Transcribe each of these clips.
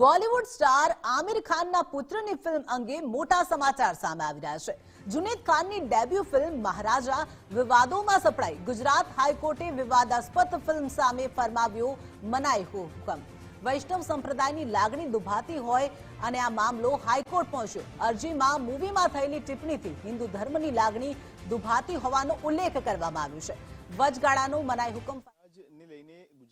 Bollywood star Aamir ખાનના પુત્રની film અંગે મોટા સમાચાર સામે આવી રહ્યા છે. જુનેદ ખાનની ડેબ્યુ ફિલ્મ મહારાજા વિવાદોમાં સપડાઈ. ગુજરાત હાઈકોર્ટે વિવાદાસ્પદ ફિલ્મ સામે ફરમાવ્યો મનાઈ હુકમ. વૈષ્ણવ સંપ્રદાયની લાગણી દુભાતી હોય અને આ મામલો હાઈકોર્ટ પહોંચ્યો. અરજીમાં મૂવીમાં થયેલી ટિપ્પણીથી હિન્દુ ધર્મની લાગણી દુભાતી હોવાનો ઉલ્લેખ કરવામાં આવ્યો છે. વચગાળાનો મનાઈ હુકમ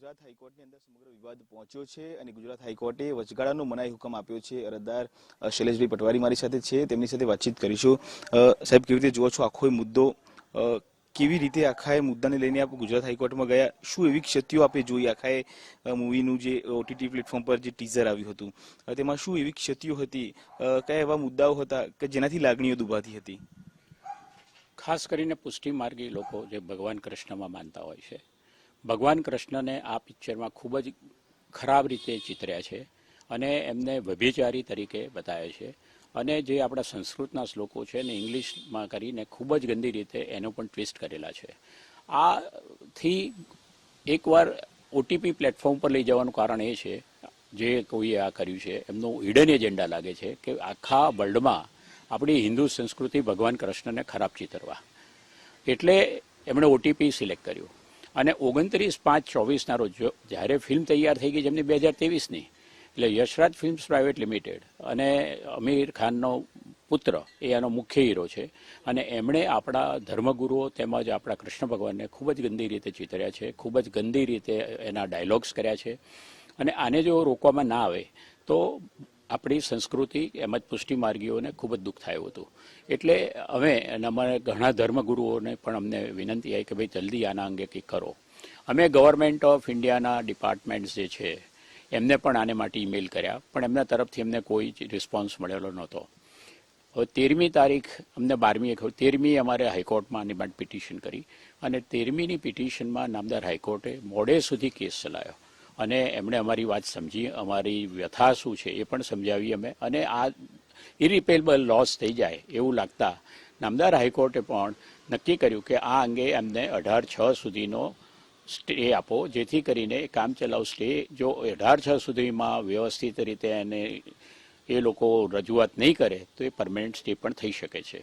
ગુજરાત હાઈકોર્ટની અંદર સમગ્ર વિવાદ પહોંચ્યો છે અને ગુજરાત હાઈકોર્ટે વચગાળાનો મનાઈ હુકમ આપ્યો છે. અરજદાર શૈલેષભાઈ પટવારી મારી સાથે છે. તેમની સાથે વાતચીત કરીશું. સાહેબ, કેવી રીતે જુઓ છો આખો મુદ્દો? કેવી રીતે આખા એ મુદ્દાને લઈને આપ ગુજરાત હાઈકોર્ટમાં ગયા? શું એવી ક્ષતિઓ આપે જોઈ આખા એ મૂવીનું જે ઓટીટી પ્લેટફોર્મ પર જે ટીઝર આવ્યું હતું? તેમાં શું એવી ક્ષતિઓ હતી? કયા એવા મુદ્દાઓ હતા કે જેનાથી લાગણીઓ દુભાતી હતી? ખાસ કરીને પુષ્ટિ માર્ગી લોકો જે ભગવાન કૃષ્ણમાં માનતા હોય છે. ભગવાન કૃષ્ણને આ પિક્ચરમાં ખૂબ જ ખરાબ રીતે ચિતર્યા છે અને એમને વ્યભિચારી તરીકે બતાવ્યા છે. અને જે આપણા સંસ્કૃતના શ્લોકો છે ને ઇંગ્લિશમાં કરીને ખૂબ જ ગંદી રીતે એનો પણ ટ્વિસ્ટ કરેલા છે. આથી એકવાર ઓટીપી પ્લેટફોર્મ પર લઈ જવાનું કારણ એ છે, જે કોઈએ આ કર્યું છે, એમનો હિડન એજન્ડા લાગે છે કે આખા વર્લ્ડમાં આપણી હિન્દુ સંસ્કૃતિ ભગવાન કૃષ્ણને ખરાબ ચિતરવા. એટલે એમણે ઓટીપી સિલેક્ટ કર્યું. અને ઓગણત્રીસ પાંચ ચોવીસના રોજ જ્યારે ફિલ્મ તૈયાર થઈ ગઈ જેમની બે હજાર તેવીસની એટલે યશરાજ ફિલ્મ્સ પ્રાઇવેટ લિમિટેડ અને અમીર ખાનનો પુત્ર, એ એનો મુખ્ય હીરો છે. અને એમણે આપણા ધર્મગુરુઓ તેમજ આપણા કૃષ્ણ ભગવાનને ખૂબ જ ગંદી રીતે ચિતર્યા છે, ખૂબ જ ગંદી રીતે એના ડાયલોગ્સ કર્યા છે. અને આને જો રોકવામાં ના આવે, તો આપણી સંસ્કૃતિ એમજ પુષ્ટિ માર્ગીઓને ખૂબ જ દુઃખ થયું હતું. એટલે અમે અમારે ઘણા ધર્મગુરુઓને પણ અમને વિનંતી આવી કે ભાઈ જલ્દી આના અંગે કંઈક કરો. અમે ગવર્મેન્ટ ઓફ ઇન્ડિયાના ડિપાર્ટમેન્ટ્સ જે છે, એમને પણ આને માટે ઈમેલ કર્યા, પણ એમના તરફથી અમને કોઈ જ રિસ્પોન્સ મળેલો નહોતો. હવે તેરમી તારીખ અમને બારમી તેરમી અમારે હાઈકોર્ટમાં આની માટે પિટિશન કરી અને તેરમીની પિટિશનમાં નામદાર હાઈકોર્ટે મોડે સુધી કેસ ચલાવ્યો અને એમણે અમારી વાત સમજી, અમારી વ્યથા શું છે એ પણ સમજાવી અમે. અને આ ઇરિપેલેબલ લોસ થઈ જાય એવું લાગતા નામદાર હાઈકોર્ટે પણ નક્કી કર્યું કે આ અંગે એમને અઢાર છ સુધીનો સ્ટે આપો, જેથી કરીને કામચલાઉ સ્ટે. જો અઢાર છ સુધીમાં વ્યવસ્થિત રીતે એને એ લોકો રજૂઆત નહીં કરે, તો એ પરમેનન્ટ સ્ટે પણ થઈ શકે છે.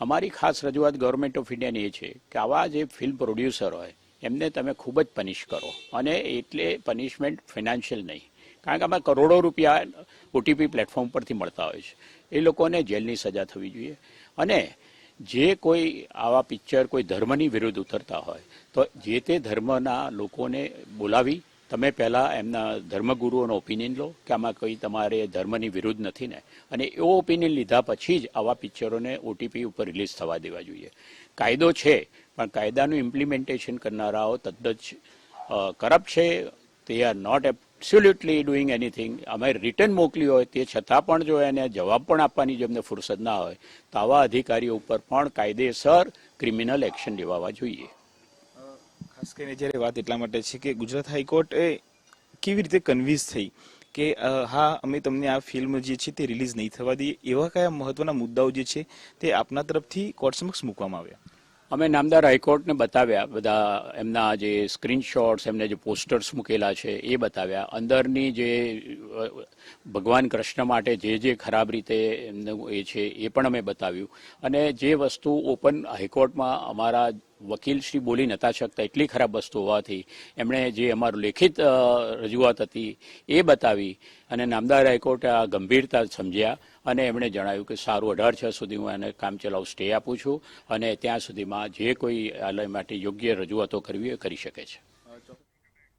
અમારી ખાસ રજૂઆત ગવર્મેન્ટ ઓફ ઇન્ડિયાની એ છે કે આવા જે ફિલ્મ પ્રોડ્યુસર હોય એમને તમે ખૂબ જ પનિશ કરો. અને એટલે પનિશમેન્ટ ફિનાન્શિયલ નહીં. કારણ કે આમાં કરોડો રૂપિયા ઓટીપી પ્લેટફોર્મ પરથી મળતા હોય છે. એ લોકોને જેલની સજા થવી જોઈએ. અને જે કોઈ આવા પિક્ચર કોઈ ધર્મની વિરુદ્ધ ઉતરતા હોય, તો જે તે ધર્મના લોકોને બોલાવી, તમે પહેલાં એમના ધર્મગુરુઓનો ઓપિનિયન લો કે આમાં કોઈ તમારે ધર્મની વિરુદ્ધ નથી ને. અને એવો ઓપિનિયન લીધા પછી જ આવા પિક્ચરોને ઓટીપી ઉપર રિલીઝ થવા દેવા જોઈએ. કાયદો છે પણ કાયદાનું ઇમ્પ્લિમેન્ટેશન કરનારાઓ તદ્દન કરપ્ટ છે. તે are not absolutely doing anything અમે રિટર્ન મોકલી હોય તે છતાં પણ જો એને જવાબ પણ આપવાની જો એમને ફુરસદ ના હોય, તો આવા અધિકારીઓ ઉપર પણ કાયદેસર ક્રિમિનલ એક્શન લેવાવા જોઈએ. ખાસ કરીને જ્યારે વાત એટલા માટે છે કે ગુજરાત હાઈકોર્ટ કેવી રીતે કન્વિન્સ થઈ કે હા, અમે તમને આ ફિલ્મ જે છે તે રિલીઝ નહીં થવા દઈએ, એવા કયા મહત્વના મુદ્દાઓ જે છે તે આપના તરફથી કોર્ટ સમક્ષ મૂકવામાં આવ્યા? અમે નામદાર હાઈકોર્ટને બતાવ્યા, બધા એમના જે સ્ક્રીનશોટ્સ, એમને જે પોસ્ટર્સ મૂકેલા છે, એ બતાવ્યા. અંદરની જે ભગવાન કૃષ્ણ માટે જે જે ખરાબ રીતે એમનું એ છે, એ પણ અમે બતાવ્યું. અને જે વસ્તુ ઓપન હાઈકોર્ટમાં અમારા વકીલ શ્રી બોલી નતા શકતા એટલી ખરાબ વસ્તુ હોવાથી એમણે જે અમારું લેખિત રજૂઆત હતી એ બતાવી અને નામદાર હાઈકોર્ટે આ ગંભીરતા સમજ્યા અને એમણે જણાવ્યું કે સારું, અઢાર છ સુધી હું એને કામચલાઉ સ્ટે આપું છું અને ત્યાં સુધીમાં જે કોઈ આલય માટે યોગ્ય રજૂઆતો કરવી એ કરી શકે છે.